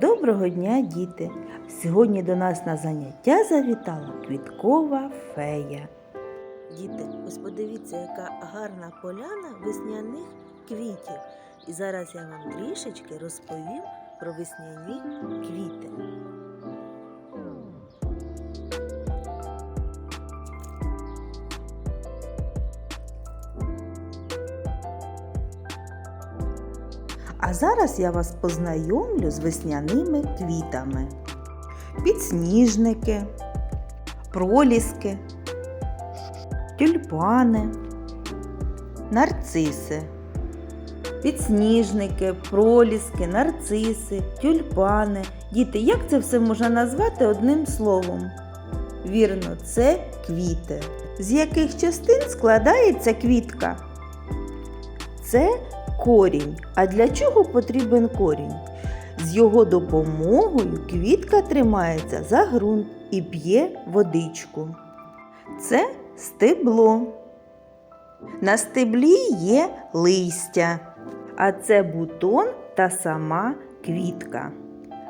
Доброго дня, діти! Сьогодні до нас на заняття завітала квіткова фея. Діти, ось подивіться, яка гарна поляна весняних квітів. І зараз я вам трішечки розповім про весняні квіти. А зараз я вас познайомлю з весняними квітами. Підсніжники, проліски, тюльпани, нарциси. Підсніжники, проліски, нарциси, тюльпани. Діти, як це все можна назвати одним словом? Вірно, це квіти. З яких частин складається квітка? Це корінь. А для чого потрібен корінь? З його допомогою квітка тримається за ґрунт і п'є водичку. Це стебло. На стеблі є листя, а це бутон та сама квітка.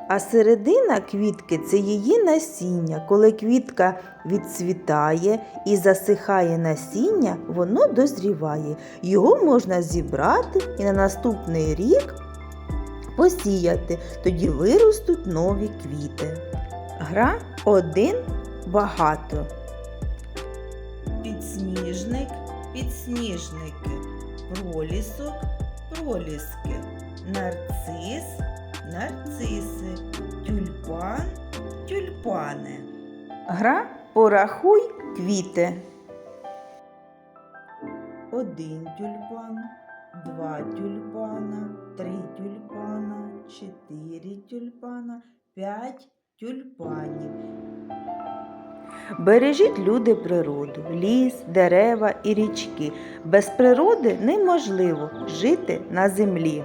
А середина квітки це її насіння. Коли квітка відцвітає і засихає насіння, воно дозріває. Його можна зібрати і на наступний рік посіяти. Тоді виростуть нові квіти. Гра один багато. Підсніжник, підсніжники, пролісок, проліски, нарцис, нарциси, тюльпан, тюльпани. Гра порахуй квіти. Один тюльпан, два тюльпана, три тюльпана, чотири тюльпана, п'ять тюльпанів. Бережіть люди природу, ліс, дерева і річки. Без природи неможливо жити на землі.